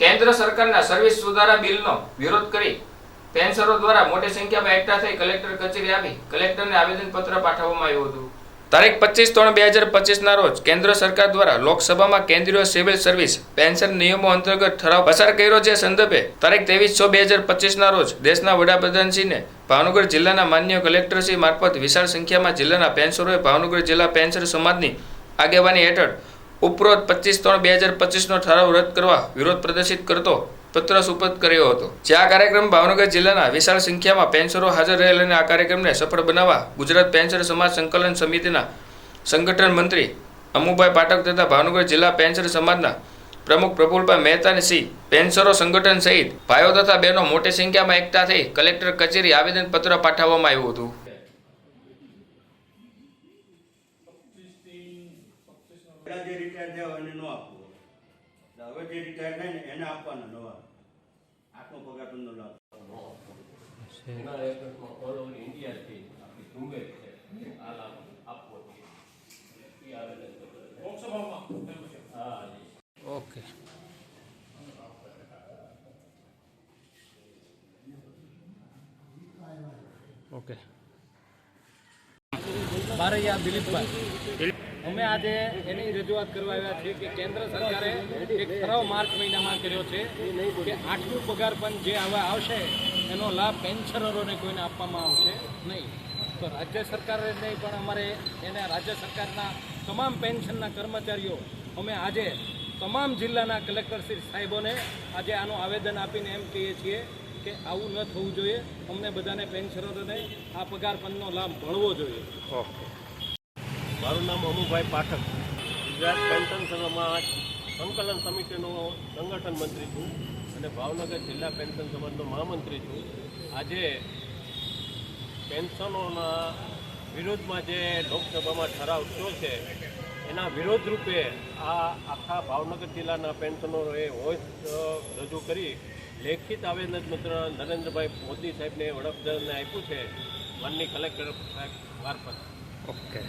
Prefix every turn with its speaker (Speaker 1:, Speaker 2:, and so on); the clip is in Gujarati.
Speaker 1: કેન્દ્ર સરકારના સર્વિસ સુધારા બિલનો વિરોધ કરી પેન્સરો દ્વારા મોટી સંખ્યામાં એકઠા થઈ કલેક્ટર કચેરી આવી કલેક્ટરને આવેદનપત્ર પાઠવવામાં આવ્યું હતું. તારીખ પચીસ ત્રણ બે હજાર પચીસના રોજ કેન્દ્ર સરકાર દ્વારા લોકસભામાં કેન્દ્રીય સિવિલ સર્વિસ પેન્શન નિયમો અંતર્ગત ઠરાવ પસાર કર્યો છે સંદર્ભે તારીખ ત્રેવીસ છ બે હજાર પચીસના રોજ દેશના વડાપ્રધાનશ્રીને ભાવનગર જિલ્લાના માન્ય કલેક્ટરશ્રી મારફત વિશાળ સંખ્યામાં જિલ્લાના પેન્સરોએ ભાવનગર જિલ્લા પેન્શન સમાજની આગેવાની હેઠળ ઉપરોક્ત પચીસ ત્રણ બે હજાર પચીસનો ઠરાવ રદ કરવા વિરોધ પ્રદર્શિત કરતો પત્ર સુપત કર્યો હતો. જે આ કાર્યક્રમ ભાવનગર જિલ્લાના વિશાળ સંખ્યામાં પેન્સરો હાજર રહેલ અને આ કાર્યક્રમને સફળ બનાવવા ગુજરાત પેન્સર સમાજ સંકલન સમિતિના સંગઠન મંત્રી અમુભાઈ પાઠક તથા ભાવનગર જિલ્લા પેન્સર સમાજના પ્રમુખ પ્રફુલભાઈ મહેતાને સિંહ પેન્સરો સંગઠન સહિત ભાઈઓ તથા બહેનો મોટી સંખ્યામાં એકઠા થઈ કલેક્ટર કચેરી આવેદનપત્ર પાઠવવામાં આવ્યું હતું.
Speaker 2: પેલા જે રિટાયર થયા એને ન આપવો હવે જે રિટાયર થાય ને એને આપવાના નવા. આટલો પગાર તમને લાભ
Speaker 3: એના રેકોર્ડમાં ઓલ ઓવર ઇન્ડિયાથી આપણી ઝુંબેશ છે. આ લાભ આપવો જોઈએ હા
Speaker 1: ઓકે. ઓકે.
Speaker 4: બારૈયા દિલીપભાઈ અમે આજે એની રજૂઆત કરવા આવ્યા છીએ કે કેન્દ્ર સરકારે એક ઠરાવ માર્ચ મહિનામાં કર્યો છે કે આટલું પગાર પણ જે હવે આવશે, એનો લાભ પેન્શનરોને કોઈને આપવામાં આવશે નહીં. તો રાજ્ય સરકારે નહીં, પણ અમારે એને રાજ્ય સરકારના તમામ પેન્શનના કર્મચારીઓ, અમે આજે તમામ જિલ્લાના કલેક્ટરશ્રી સાહેબોને આજે આનું આવેદન આપીને એમ કહીએ છીએ કે આવું ન થવું જોઈએ. અમને બધાને પેન્શનરોને આ પગાર પંચનો લાભ મળવો જોઈએ.
Speaker 3: મારું નામ અમુભાઈ પાઠક. ગુજરાત પેન્શન સમાજ સંકલન સમિતિનો સંગઠન મંત્રી છું અને ભાવનગર જિલ્લા પેન્શન સમાજનો મહામંત્રી છું. આજે પેન્શનોના વિરોધમાં જે લોકસભામાં ઠરાવ થયો છે, એના વિરોધ રૂપે આ આખા ભાવનગર જિલ્લાના પેન્શનરોએ હોશ રજૂ કરી લેખિત આવેદનપત્ર નરેન્દ્રભાઈ મોદી સાહેબને વડાપ્રધાનને આપ્યું છે. માનની કલેક્ટર સાહેબ મારફત
Speaker 1: ઓકે.